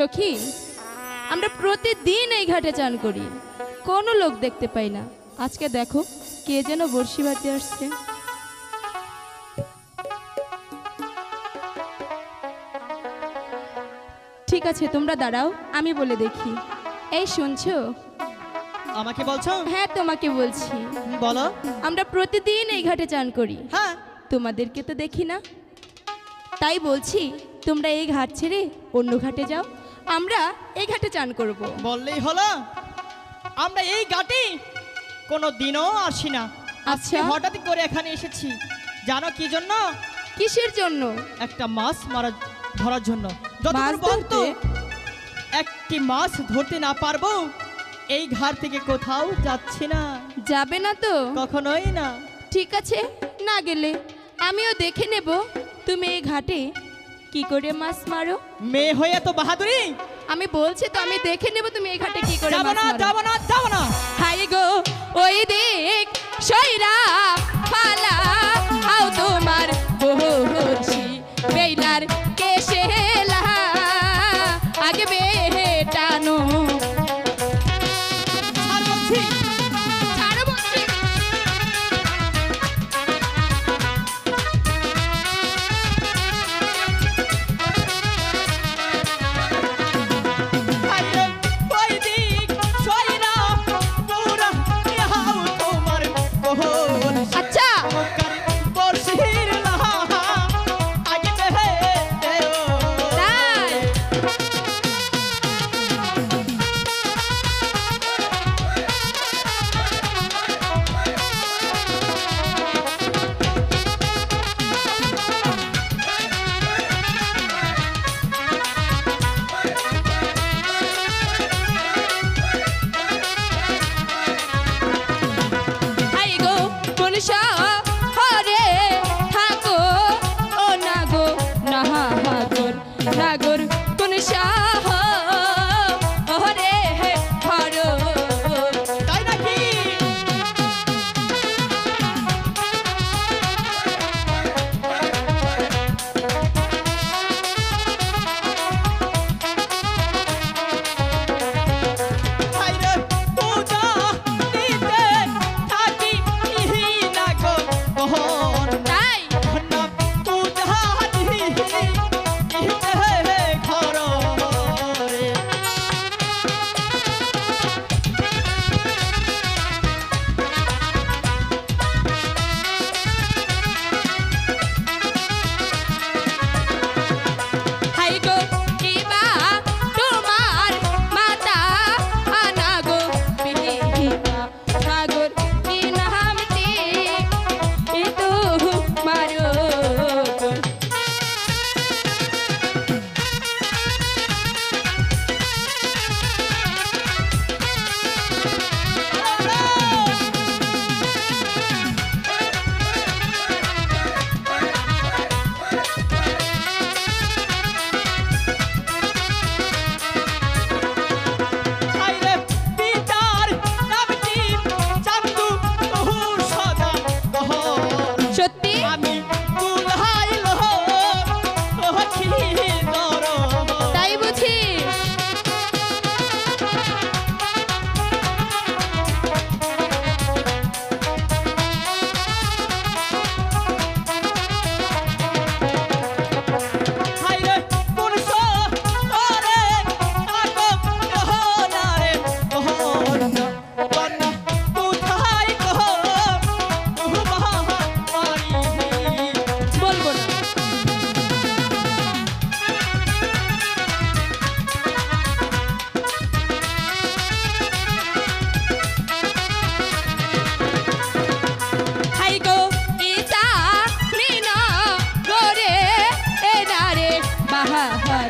সখী আমরা প্রতিদিন এই ঘাটে চান করি। কোনো লোক দেখতে পাই না। আজকে দেখো কে যেন বড়শি বাড়তে আসছে। ঠিক আছে তোমরা দাঁড়াও আমি বলে দেখি। এই শুনছো? আমাকে বলছো? হ্যাঁ তোমাকে বলছি। বলো। আমরা প্রতিদিন এই ঘাটে চান করি। হ্যাঁ। তোমাদেরকে তো দেখি না। তাই বলছি তোমরা এই ঘাট ছেড়ে অন্য ঘাটে যাও। আমরা এই ঘাটে চান করব। বললেই হলো আমরা এই ঘাটে কোনো দিনও আসি না। আজকে আচ্ছা। হঠাৎ করে এখানে এসেছি। জানো কি জন্য? কিসের জন্য? একটা মাছ মারা ধরার জন্য। যতদূর বলতো একটি মাছ ধরতে না পারব এই ঘাট থেকে কোথাও যাচ্ছি না। যাবে না তো? কখনোই না। ঠিক আছে না গেলে। আমিও দেখে নেব তুমি এই ঘাটে কি করে মাছ মারো? মেয়ে হয়ে তো বাহাদুরি? আমি বলছি তো আমি দেখে নেব তুমি এই ঘাটে কি করে যাব না যাব না যাব না। হাই গো ওই দেখ সৈরা Krishna.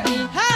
Daddy. Hey!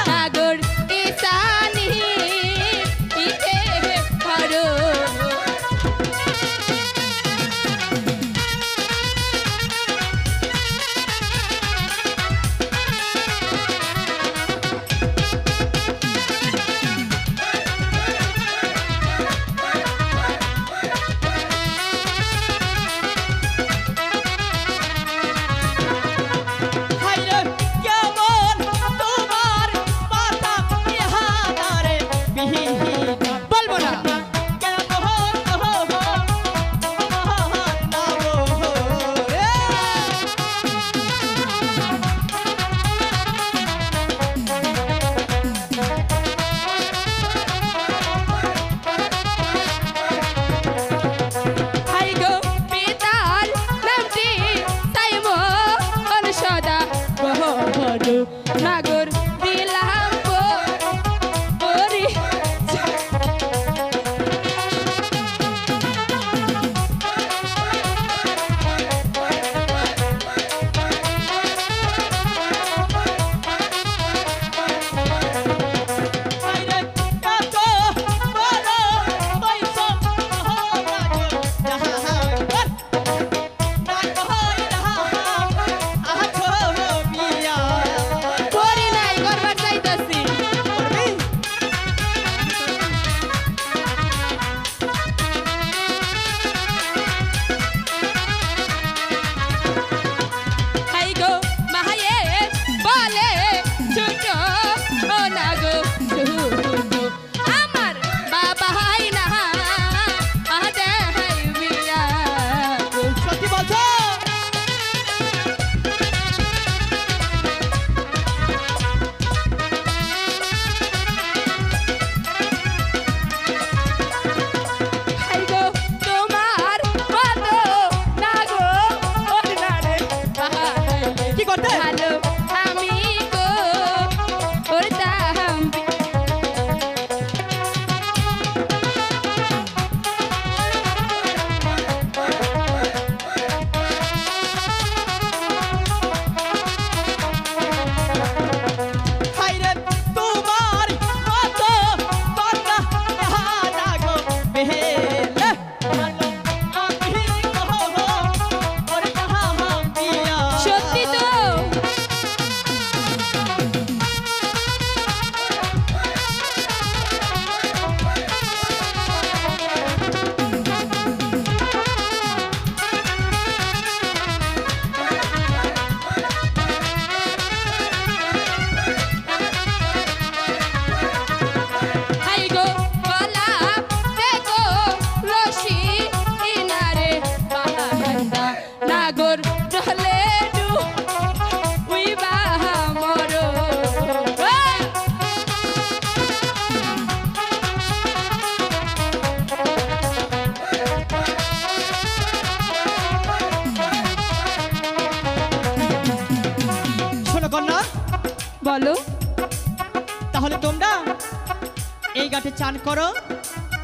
এই ঘাটে চান করো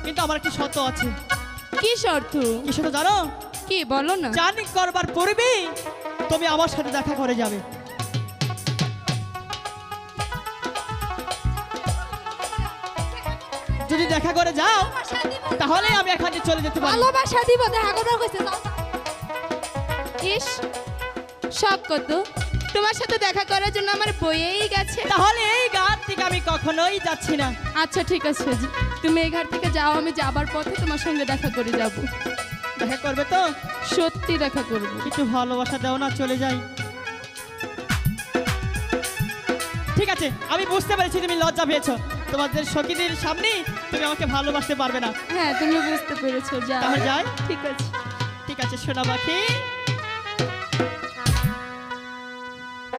কিন্তু আমার কি শত আছে। কি শর্ত? কি শত জানো? কি বলো না। চান করবার পূর্বে তুমি আমার সাথে দেখা করে যাবে। যদি দেখা করে যাও তাহলে আমি এখান থেকে চলে যেতে পারি ভালোবাসা দিব দেখা করার কইছে যাও ইস সব কত। তোমার সাথে দেখা করার জন্য আমার বইয়েই গেছে। তাহলে এই ঘাট থেকে আমি কখনোই যাচ্ছি না। আচ্ছা ঠিক আছে। তুমি এই ঘাট থেকে যাও আমি যাবার পথে তোমার সঙ্গে দেখা করে যাব। দেখা করবে তো? সত্যি দেখা করব। একটু ভালোবাসা দাও না চলে যাই। ঠিক আছে আমি বুঝতে পেরেছি তুমি লজ্জা পেয়েছ। তোমাদের সখীদের সামনে তুমি আমাকে ভালোবাসতে পারবে না। হ্যাঁ তুমি বুঝতে পেরেছ যাও। তাহলে যাই। ঠিক আছে। ঠিক আছে সোনা পাখি।